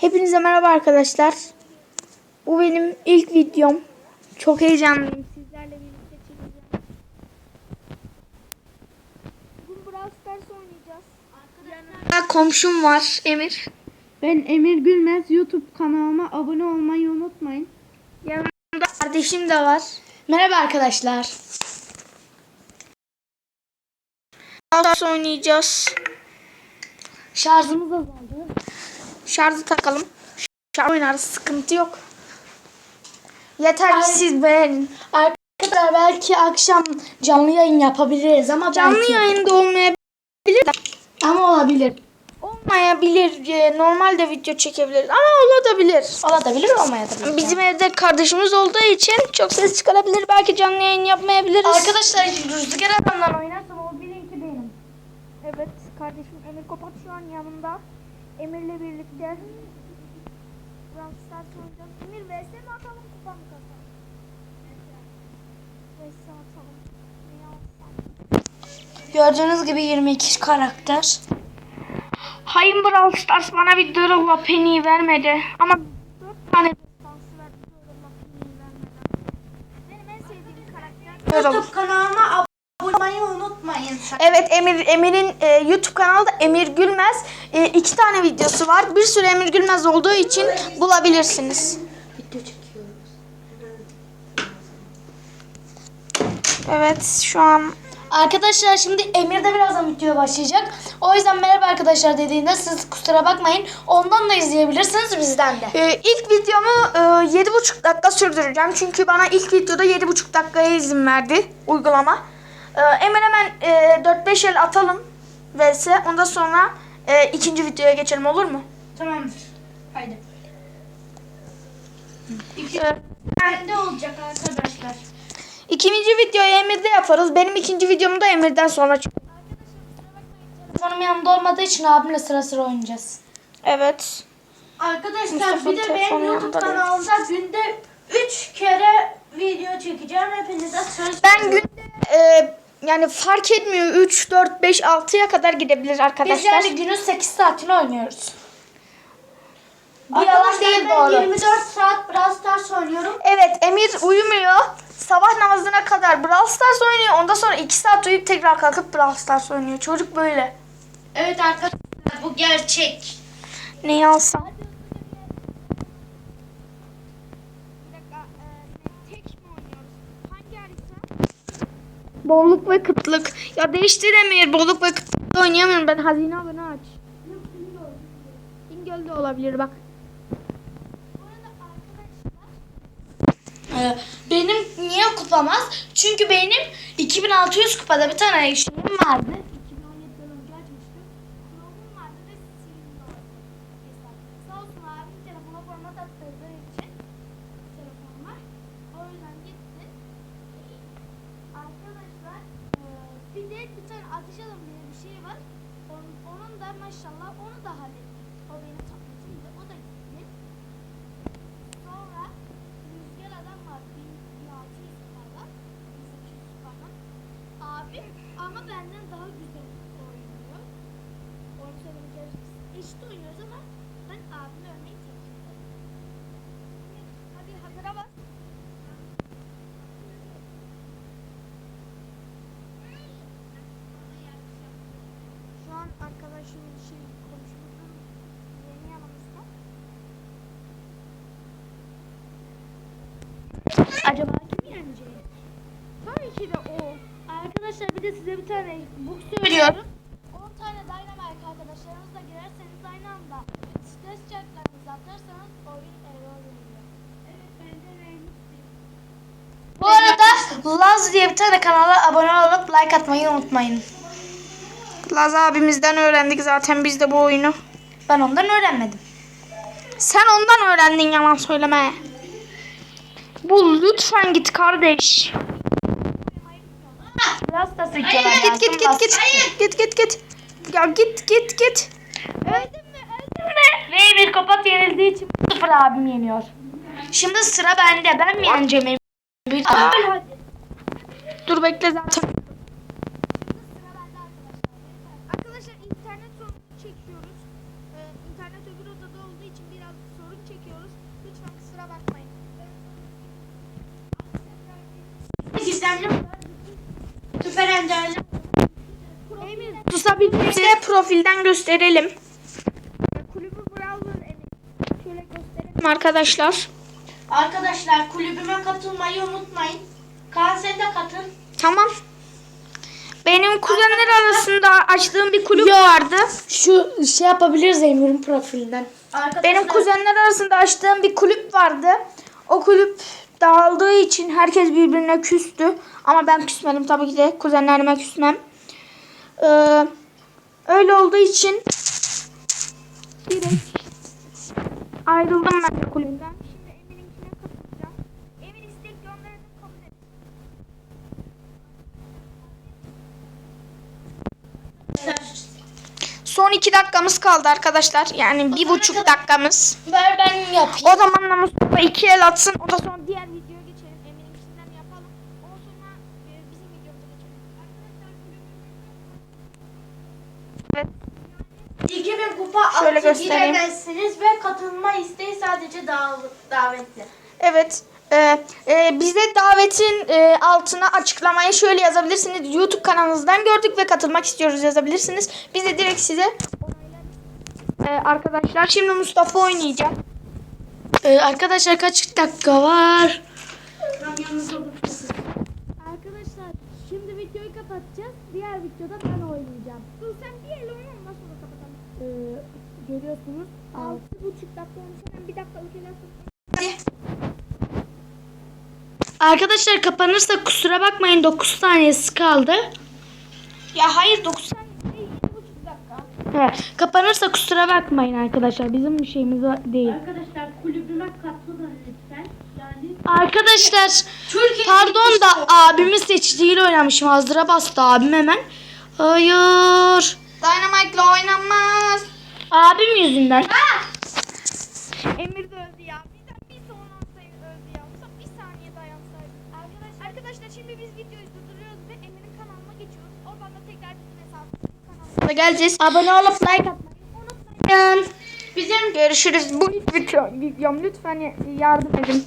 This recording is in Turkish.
Hepinize merhaba arkadaşlar. Bu benim ilk videom. Çok heyecanlıyım. Sizlerle birlikte çekeceğim. Bugün Brawl Stars oynayacağız. Yanımda komşum var Emir. Ben Emir Gülmez. YouTube kanalıma abone olmayı unutmayın. Yanımda kardeşim de var. Merhaba arkadaşlar. Brawl Stars oynayacağız. Şarjımız azaldı. Şarjı takalım. Şarj oynarız. Sıkıntı yok. Yeter ki siz beğenin. Arkadaşlar belki akşam canlı yayın yapabiliriz ama Canlı belki. yayında olmayabilir. de Ama olabilir. Olmayabilir. Ee, Normalde video çekebiliriz ama olabilir. Olabilir olmayabilir. Bizim evde kardeşimiz olduğu için çok ses çıkarabilir. Belki canlı yayın yapmayabiliriz. Arkadaşlar Rüzgar adamdan oynarsam o bilinki benim. Evet kardeşim Emir Kopat şu an yanımda. Emir'le birlikte Brawl Stars oynayacağız. Emir vs mi atalım kupa mı kasalım? Vs atalım. Gördüğünüz gibi 22 karakter. Hayır Brawl Stars bana bir Daryl'la Penny vermedi. Ama 4 tane destansı verdi Daryl'la Penny vermeden. Benim en sevdiğim karakter Daryl. YouTube kanalıma. Evet Emir Emir'in e, YouTube kanalında Emir Gülmez e, iki tane videosu var. Bir sürü Emir Gülmez olduğu için bulabilirsiniz. Video çekiyoruz. Evet şu an Arkadaşlar şimdi Emir de birazdan videoya başlayacak. O yüzden merhaba arkadaşlar dediğinde siz kusura bakmayın. Ondan da izleyebilirsiniz bizden de. e, ilk videomu e, yedi buçuk dakika sürdüreceğim. Çünkü bana ilk videoda yedi buçuk dakikaya izin verdi uygulama. E, Emir hemen e, 4-5 el atalım vs. Ondan sonra e, ikinci videoya geçelim olur mu? Tamamdır. Haydi. E, Bende olacak arkadaşlar. ikinci videoyu Emir'de yaparız. Benim ikinci videomu da Emir'den sonra çık- Telefonum yanımda olmadığı için abimle sıra sıra oynayacağız. Evet. Arkadaşlar bir de benim YouTube kanalımda günde 3 kere video çekeceğim. Hepinize söz Ben günde e, yani fark etmiyor 3, 4, 5, 6'ya kadar gidebilir Biz arkadaşlar. yani günün 8 saatini oynuyoruz. Bu yalan Arkadaşlar değil ben doğru. 24 saat Brawl Stars oynuyorum. Evet Emir uyumuyor. Sabah namazına kadar Brawl Stars oynuyor. Ondan sonra 2 saat uyuyup tekrar kalkıp Brawl Stars oynuyor. Çocuk böyle. Evet arkadaşlar bu gerçek. Neyi alsam? Bolluk ve kıtlık. Ya değiştir Emir. Bolluk ve kıtlık oynayamıyorum. Ben hazine avını aç. Bingöl de olabilir bak. Ee, benim niye kupamaz? Çünkü benim 2600 kupada bir tane şeyim vardı. 2017'den önce açmıştım. Chrom'um vardı ve silindi o hesap. Sağ olsun abim telefona format attırdığı için telefonuma. O yüzden gitti. Arkadaşlar e, bir tane ateş alım diye bir şey var. Onun, onun da maşallah onu da hallettik. O benim tabletimdi. O da gitti. Sonra rüzgar adam var 1600 kupada. 1800 kupada. Abi ama benden daha güzel oynuyor. Onu söylemek gerekirse eşit oynuyoruz ama ben abimi örneği tercih ederim. Hadi hazıra bas. Şu an arkadaşım şey konuşmadan yeni yanımızda. Acaba kim yenecek? Tabii ki de o. Arkadaşlar bir de size bir tane book söylüyorum. 10 tane Dynamite arkadaşlarınızla girerseniz aynı anda stres çarklarınızı atarsanız oyun error veriyor. Evet ben de Bu arada Laz diye bir tane kanala abone olup like atmayı unutmayın. Laz abimizden öğrendik zaten biz de bu oyunu. Ben ondan öğrenmedim. Sen ondan öğrendin yalan söyleme. Bu lütfen git kardeş. Biraz da sıkıyorlar Git git git git. Git git git. Ya git git git. Öldüm mü? Öldüm mü? Ve bir kapat yenildiği için sıfır abim yeniyor. Şimdi sıra bende. Ben mi yeneceğim? Bir Dur bekle zaten. Arkadaşlar internet sorunu çekiyoruz. Ee, internet öbür odada olduğu için biraz lütfen kusura bakmayın. Ender'le Emir Size profilden gösterelim. kulübü browser. Şöyle gösterelim. Arkadaşlar. Arkadaşlar kulübüme katılmayı unutmayın. Kaan sen de katıl. Tamam. Benim kuzenler arasında açtığım bir kulüp vardı. Şu şey yapabiliriz Emir'in profilinden. Arkadaşlar, Benim kuzenler arasında açtığım bir kulüp vardı. O kulüp dağıldığı için herkes birbirine küstü. Ama ben küsmedim tabii ki de. Kuzenlerime küsmem. Ee, öyle olduğu için direkt ayrıldım ben de kulüpten. Şimdi Emir'inkine katılacağım. Emir istek gönderdim kabul. Son iki dakikamız kaldı arkadaşlar. Yani bir buçuk dakikamız. ver ben yapayım. O zaman da Mustafa iki el atsın. O da sonra Diğer videoya geçelim. Emir'inkinden yapalım. Ondan sonra e, bizim videomuza geçelim. 2000 kupa Şöyle göstereyim. giremezsiniz ve katılma isteği sadece dav- davetli. Evet. e, e, bize davetin e, altına açıklamayı şöyle yazabilirsiniz. YouTube kanalınızdan gördük ve katılmak istiyoruz yazabilirsiniz. Biz de direkt size E, arkadaşlar şimdi Mustafa oynayacak. Ee, arkadaşlar kaç dakika var? Arkadaşlar şimdi videoyu kapatacağız. Diğer videoda ben oynayacağım. Dur sen bir el oyna ondan sonra kapatalım. Ee, görüyorsunuz. Altı buçuk dakika olmuş. Hemen bir dakikalık el atın. Arkadaşlar kapanırsa kusura bakmayın 9 saniyesi kaldı. Ya hayır 90 He, kapanırsa kusura bakmayın arkadaşlar. Bizim bir şeyimiz değil. Arkadaşlar lütfen. Yani Arkadaşlar Türkiye pardon da abimin seçtiğiyle oynamışım. Hazıra bastı abim hemen. Hayır. Dynamite'la oynanmaz. Abim yüzünden. Emir de öldü ya. Bizden bir son olsaydı öldü ya. Musa bir saniye dayansaydı. Arkadaşlar, arkadaşlar şimdi biz videoyu durduruyoruz ve Emir'in kanalına geçiyoruz. Oradan da tekrar bizim hesabımızın kanalına Da geleceğiz. Abone olup like atmayı unutmayın. Bizim görüşürüz. Bu ilk video, videom lütfen yardım edin.